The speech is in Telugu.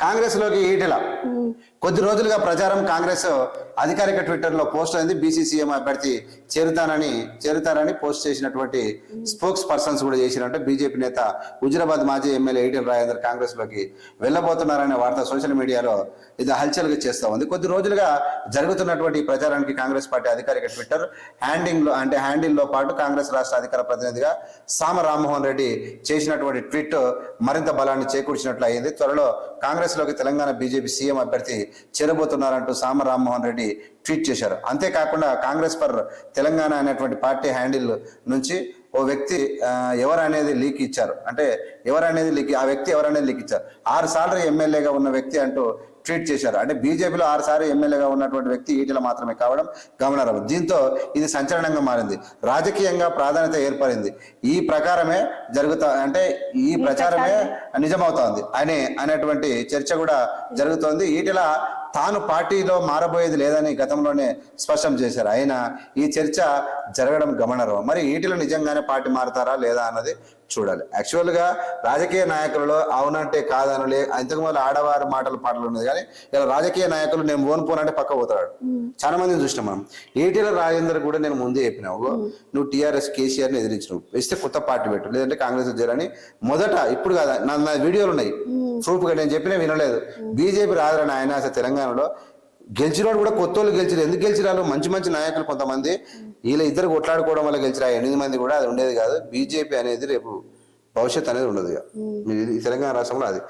కాంగ్రెస్లోకి ఈటెల. కొద్ది రోజులుగా ప్రచారం కాంగ్రెస్ అధికారిక ట్విట్టర్లో పోస్ట్ అయింది. బీసీసీఎం అభ్యర్థి చేరుతానని చేరుతారని పోస్ట్ చేసినటువంటి స్పోక్స్ పర్సన్స్ కూడా చేసినట్టు బీజేపీ నేత హుజరాబాద్ మాజీ ఎమ్మెల్యే ఈటెల రాజేందర్ కాంగ్రెస్లోకి వెళ్ళబోతున్నారనే వార్త సోషల్ మీడియాలో ఇది హల్చల్గా చేస్తూ ఉంది. కొద్ది రోజులుగా జరుగుతున్నటువంటి ప్రచారానికి కాంగ్రెస్ పార్టీ అధికారిక ట్విట్టర్ హ్యాండింగ్లో అంటే హ్యాండిల్లో పాటు కాంగ్రెస్ రాష్ట్ర అధికార ప్రతినిధిగా సామ రామ్మోహన్ రెడ్డి చేసినటువంటి ట్వీట్ మరింత బలాన్ని చేకూర్చినట్లు అయింది. త్వరలో కాంగ్రెస్లోకి తెలంగాణ బీజేపీ సీఎం అభ్యర్థి చేరబోతున్నారంటూ సామ రామ్మోహన్ రెడ్డి ట్వీట్ చేశారు. అంతేకాకుండా కాంగ్రెస్ పర్ తెలంగాణ అనేటువంటి పార్టీ హ్యాండిల్ నుంచి ఓ వ్యక్తి ఎవరనేది ఎవరు అనేది లీక్ ఇచ్చారు. అంటే ఎవరు అనేది లీక్ ఆ వ్యక్తి ఎవరు అనేది లీక్ ఇచ్చారు. ఆరు సార్లు ఎమ్మెల్యేగా ఉన్న వ్యక్తి అంటూ ట్వీట్ చేశారు. అంటే బీజేపీలో ఆరు సార్లు ఎమ్మెల్యేగా ఉన్నటువంటి వ్యక్తి ఈటెల మాత్రమే కావడం గమనార్హం. దీంతో ఇది సంచలనంగా మారింది. రాజకీయంగా ప్రాధాన్యత ఏర్పడింది. ఈ ప్రకారమే జరుగుతా అంటే ఈ ప్రచారమే. నిజమవుతోంది. అనే అనేటువంటి చర్చ కూడా జరుగుతోంది. ఈటెల తాను పార్టీలో మారబోయేది లేదని గతంలోనే స్పష్టం చేశారు. అయినా ఈ చర్చ జరగడం గమనార్హం. మరి ఈటెల నిజంగానే పార్టీ మారతారా లేదా అన్నది చూడాలి. యాక్చువల్గా రాజకీయ నాయకులలో అవునంటే కాదని లే ఇంతకు ముందు ఆడవారి మాటలు పాటలు ఉన్నది. కానీ ఇలా రాజకీయ నాయకులు నేను ఓన్ పోనంటే పక్క పోతాడు చాలా మందిని చూసినాం మనం. ఈటెల రాజేందర్ కూడా నేను ముందే చెప్పినావు నువ్వు టీఆర్ఎస్ కేసీఆర్ని ఎదిరించినావు. ఇస్తే కొత్త పార్టీ పెట్టు లేదంటే కాంగ్రెస్ చేరని మొదట ఇప్పుడు కాదు నా వీడియోలు ఉన్నాయి. ప్రూఫ్గా నేను చెప్పినా వినలేదు. బీజేపీ రాదని ఆయన అసలు తెలంగాణలో గెలిచినోడు కూడా కొత్త వాళ్ళు గెలిచారు ఎందుకు గెలిచిరాలు మంచి మంచి నాయకులు కొంతమంది. వీళ్ళ ఇద్దరు కొట్లాడుకోవడం వల్ల గెలిచిరా ఎనిమిది మంది కూడా అది ఉండేది కాదు. బీజేపీ అనేది రేపు భవిష్యత్ అనేది ఉండదు ఇక. తెలంగాణ రాష్ట్రంలో అది.